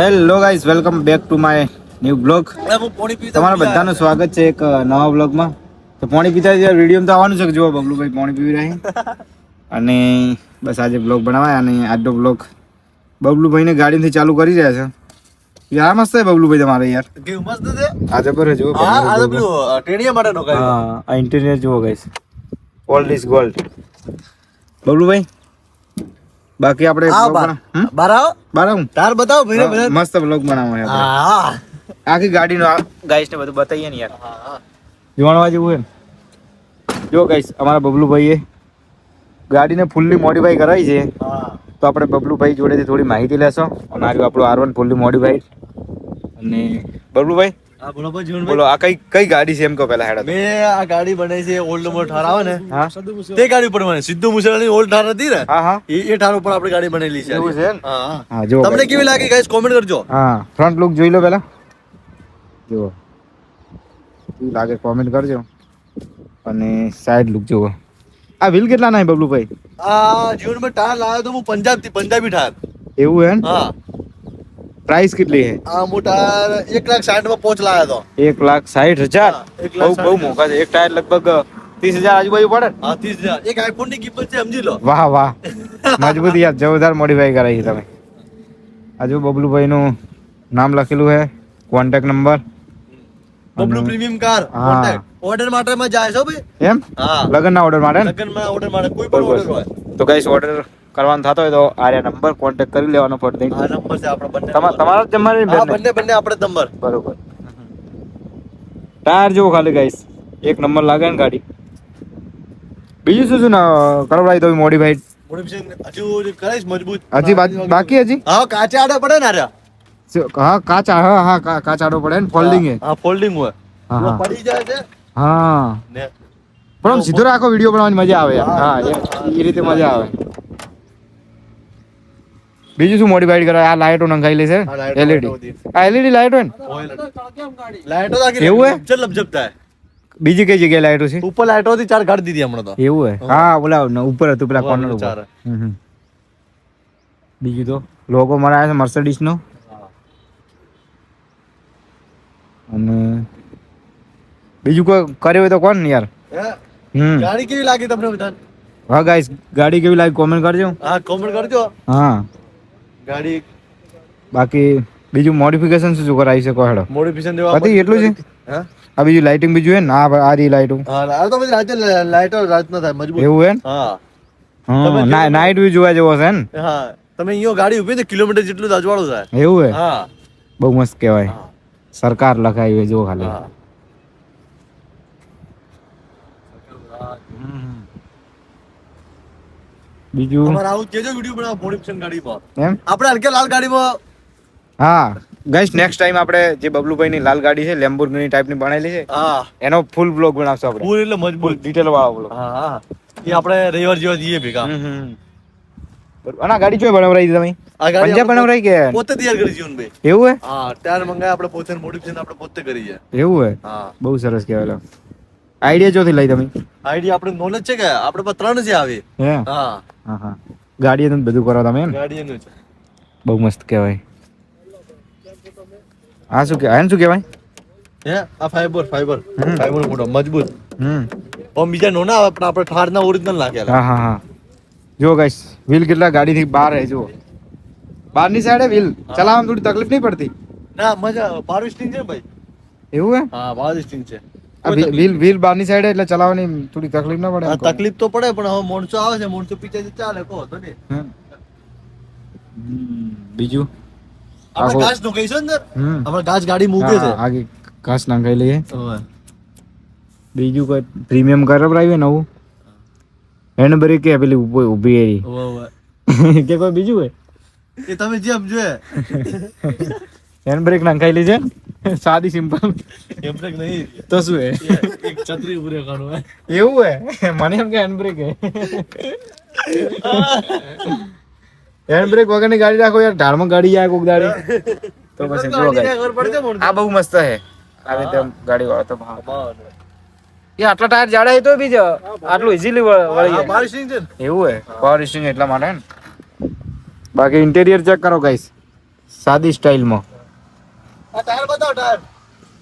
Hello guys welcome back to my new blog તમારા બધાનું સ્વાગત છે એક નવા બ્લોગમાં તો પાણી પીતા વીડિયો તો આવવાનું છે કે જુઓ બબલુભાઈ પાણી પીવી રહ્યા અને બસ આજે બ્લોગ બનાવાય અને આજનો બ્લોગ બબલુભાઈને ગાડીથી ચાલુ કરી રહ્યા છે. યાર મસ્ત છે બબલુભાઈ તમારે યાર. મસ્ત છે? આ જબર જુઓ હા ઇન્ટિરિયર જુઓ ગાઈસ ઓલ્ડ ઇઝ ગોલ્ડ બબલુભાઈ બાકી આપણે? બાર આવો બાર આવું? તાર બતાવો. મસ્ત બ્લોગ બનાવો હા આખી ગાડીનો ગાઈસ ને બધું બતાવીએ ને યાર હા. જોણવા જેવું છે ને જો ગાઈસ અમારા બબલુભાઈએ ગાડીને ફૂલ્લી મોડિફાઈ કરાવી છે તો આપણે બબલુભાઈ જોડેથી થોડી માહિતી લેશો અને આપણું આર વન ફૂલ્લી મોડિફાઈડ અને બબલુભાઈ બોલો ભાઈ જીવનભાઈ. બોલો આ કઈ કઈ ગાડી છે એમ કહો પહેલા હેડા મેં આ ગાડી બનાવી છે ઓલ્ડ નંબર ઠાર આવે ને? તે ગાડી ઉપર મને સિદ્ધુ મુસેવાણી ઓલ્ડ ઠાર હતી ને? હા હા. એ એ ઠાર ઉપર આપણે ગાડી બનેલી છે. એવું છે હા હા. હા જો તમને કેવી લાગી ગાઈસ કોમેન્ટ કરજો. હા ફ્રન્ટ લુક જોઈ લો પહેલા. જુઓ. કેવું લાગે કોમેન્ટ કરજો. અને સાઈડ લુક જુઓ. આ વ્હીલ કેટલા ના બબલુભાઈ? આ જીવનમાં ઠાર લાવ્યો તો હું પંજાબથી પંજાબી ઠાર એવું હે હા. પ્રાઇસ કેટલી છે આ હું ઠાર એક લાખ સાઠમાં પહોંચ લાવ્યો હતો એક લાખ સાઠ હજાર હા, એક લાખ બહુ બહુ સાઠ મોંઘા છે એક ટાયર લગભગ ત્રીસ હજાર આજુબાજુ પડે ને? હા ત્રીસ હજાર એક આઈફોનની કિંમત છે સમજી લો વાહ વાહ મજબૂત યાર જોરદાર મોડિફાઈ કરાવી છે તમે આજુ બબલુભાઈ નું નામ લખેલું છે contact number Bablu premium car હા. કોન્ટેક્ટ ઓર્ડર માટે માં જાય છો ભાઈ એમ હા લગ્નના ઓર્ડર માટે ને લગનમાં ઓર્ડર માટે કોઈ પણ ઓર્ડર હોય બરોબર તો કઈ ઓર્ડર કરવાનો થતો હોય તો આર્યા નંબર કોન્ટેક્ટ કરી લેવાનો ફરતી આ નંબર છે આપણો બંને તમારા તમારા જ જમવાની હા બેન બંને આપણે નંબર બરોબર. ટાયર જેવો ખાલી ગાઈસ એક નંબર લાગે ને ગાડી. બીજું શું શું કરવડાવી દઉં મોડિફાઈડ હજુ કરાઈશ મજબૂત. હજી બાકી હજી? હા કાચા આડા પડે ને આર્યા હા કાચા હા હા કાચાડો પડે ને ફોલ્ડિંગ હા ફોલ્ડિંગ હોય. હા, હા. પડી જાય છે. હા. પણ સીધો રાખો વીડિયો બનાવવાની મજા આવે હા, એ રીતે મજા આવે. બીજું શું મોડિફાઈડ કરાય? આ લાઈટો નંખાઈ લેશે એલઈડી આ એલઈડી લાઈટ હોય ને? નાખી એવું હે? લપચપ થાય. બીજી કઈ જગ્યાએ લાઈટો છે ઉપર લાઈટો હતી ચાર કાઢી દીધી હમણાં તો. એવું હે? હા. બોલા ઉપર હતું પેલા કોર્નર ઉપર. બીજું તો? લોકો મરાયો છે મર્સિડીઝ નો. અને બીજું કોઈ કર્યું હોય તો કોણ યાર? હમ. ગાડી કેવી લાગી તમને બધા હા ગાઈસ ગાડી કેવી લાગી? કોમેન્ટ કરજો. હા કોમેન્ટ કરજો. હા. ગાડી બાકી બીજું મોડિફિકેશન શું કરાવી શકો હેડો. મોડિફિકેશન દેવા પતિ એટલું છે? આ બીજું લાઇટિંગ બીજું હે ને? આ આ રી લાઇટો હા આ તો બધી રાતે લાઈટો રાત ના થાય મજબૂત. એવું હે. હા હા નાઈટ વ્યૂ જોવા જેવો છે ને હા તમે અહીંયા ગાડી ઊભી ને કિલોમીટર જેટલું દાજવાળો થાય. એવું હે હા. બહુ મસ્ત કહેવાય. સરકાર લખાવી જો ખાલી. બીજું? અમારે આવું કેજો વિડિયો બનાવો પ્રોડક્શન ગાડીમાં. એમ? આપણે હલકે લાલ ગાડીમાં? હા ગાઈસ નેક્સ્ટ ટાઈમ આપણે જે બબલુભાઈ ની લાલ ગાડી છે લેમ્બોર્ગિની ટાઈપની બનાવેલી છે હા. એનો ફૂલ બ્લોગ બનાવશું આપણે. ફૂલ એટલે મજબૂત. ડિટેલ વાળો બ્લોગ હા હા. એ આપણે રવિવાર જેવા જઈએ ભેગા. અને આ ગાડી ચોય બનાવરાઈ તમે? આ ગાડી પંજાબ બનાવરાઈ કે? પોતે તૈયાર કરી જીવનભાઈ એવું હે? હા ટાયર મંગાય આપણે પોતે મોડિફિકેશન આપણે પોતે કરી છે એવું હે? હા. બહુ સરસ કહેવાય આઈડિયા જોથી લઈ તમે. આઈડિયા આપણે નોલેજ છે કે આપણે પર ત્રણ જે આવે. હે? હા. હા હા. ગાડી બધું કરો તમે એમ? ગાડી એનું છે બહુ મસ્ત કહેવાય. આ શું કે આને શું કહેવાય? હે? આ ફાઈબર ફાઈબર ફાઈબર મોટો મજબૂત. હમ. ઓમ બીજા નોના આવે પણ આપણે ઠારના ઓરિજિનલ લાગે હા હા હા. જો ગાઈસ વ્હીલ કેટલા ગાડીથી બહાર હે જુઓ. બહારની સાઈડે વ્હીલ ચલાવવામાં થોડી તકલીફ નહીં પડતી. ના મજા બાર સ્ટિંગ છે ભાઈ? એવું હે? હા બાર સ્ટિંગ છે. વ્હીલ- વ્હીલ બારની સાઈડ એટલે ચલાવવાની થોડી તકલીફ ના પડે. તકલીફ તો પડે પણ હવે મોણસો આવે છે મોણસો પીછે ચાલે કહો તો ને. બીજું? આપણે ઘાસ નો કહીશું ને આપણે ઘાસ ગાડી મૂકે છે. આગે ઘાસ નાખાઈ લઈએ. બીજું કોઈ પ્રીમિયમ કરાવડાવીએ નવું? હેન્ડ બ્રેક કે પેલી ઊભી ઊભી એરી. કે કોઈ બીજું હોય? એ તમે જેમ જોઈએ હેન્ડ બ્રેક નાખાઈ લીધે સાદી સિમ્પલ. હેન્ડબ્રેક નહીં. તો શું હે એક છત્રી ઉપર હે. એવું હે? મને એમ કે હેન્ડબ્રેક હે. હેન્ડ બ્રેક વગરની ગાડી રાખો યાર. ઢાળમાં ગાડી જાય કોક દાડી તો પછી જો ગાડી. આ બહુ મસ્ત હે. આ રીતે ગાડી વાળો તો ભાવ. એ આટલા ટાયર જાડા હે તો બી આટલું ઇઝીલી વળી જાય. બાર છે એવું હે. પાવર એટલા માટે ને. બાકી ઇન્ટેરિયર ચેક કરો ગાઈસ સાદી સ્ટાઇલમાં આ ટાયર બતાવો ટાયર.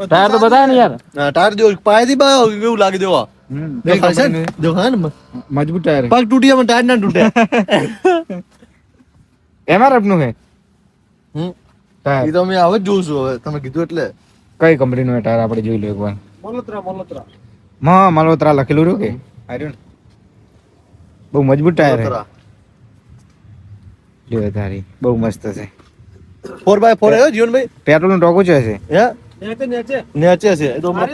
ટાયર તો બતાવે ને યાર. હા ટાયર દેવો પાયથી બતાવો કેવું લાગે ને? મજબૂત ટાયર પગ તૂટી પણ ટાયર ના તૂટે. એમઆરએફનું હે હમ. ટાયર. એ તો અમે હવે જ જોઉં હવે. તમે કીધું એટલે. કઈ કંપનીનું ટાયર આપણે જોઈ લો એકવાર? મલોત્રા મલોત્રા માં મલોત્રા લખેલું રહ્યું કે? આર્યું બહુ મજબૂત ટાયર હે જો તારી બહુ મસ્ત છે. ફોર બાય ફોર આવ્યો જીવનભાઈ? પેટ્રોલનું ટોકું છે હે? નેચે છે. તો હા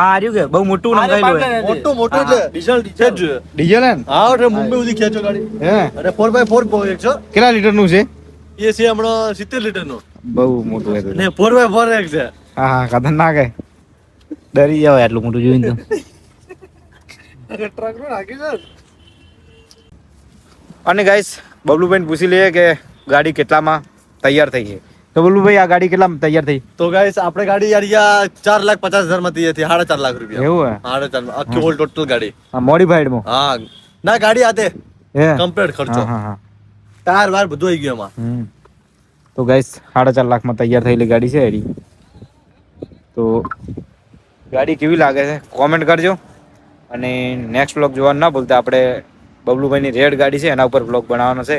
આર્યું કે? બહુ મોટું નંખાયેલું મોટું મોટું છે ડીઝલ ડીઝલ ડીઝલ હે હા એટલે મુંબઈ સુધી ખેંચો ગાડી. હે? અને ફોર બાય ફોર એક છો. કેટલા લીટરનું છે? એ છે હમણાં સિત્તેર લીટરનું બહુ મોટું છે ને ફોર બાય ફોર એક છે. હા હા ખતરનાક હે ડરી જાવ એટલું મોટું જોઈને તો. અને ગાઈસ બબલુબેન પૂછી લઈએ કે ગાડી કેટલામાં? તૈયાર થઈ છે તો બબલુભાઈ આ ગાડી કેટલા તૈયાર થઈ? તો ગાઈસ આપણે ગાડી યાર યા ચાર લાખ પચાસ હજારમાં થઈ. હતી સાડા ચાર લાખ રૂપિયા. એવું હે? સાડા ચાર આખી ઓલ ટોટલ ગાડી. હા મોડિફાઈડમાં? હા. ના ગાડી આતે હે? કમ્પ્લીટ ખર્ચો. હા હા હા. ટાયર વાર બધું આવી ગયું એમાં. હમ. તો ગાઈસ સાડા ચાર લાખમાં તૈયાર થયેલી ગાડી છે એરી તો ગાડી કેવી લાગે છે? કોમેન્ટ કરજો. અને નેક્સ્ટ બ્લોગ જોવાનું ના ભૂલતા આપણે બબલુભાઈની રેડ ગાડી છે એના ઉપર બ્લોગ બનાવવાનો છે.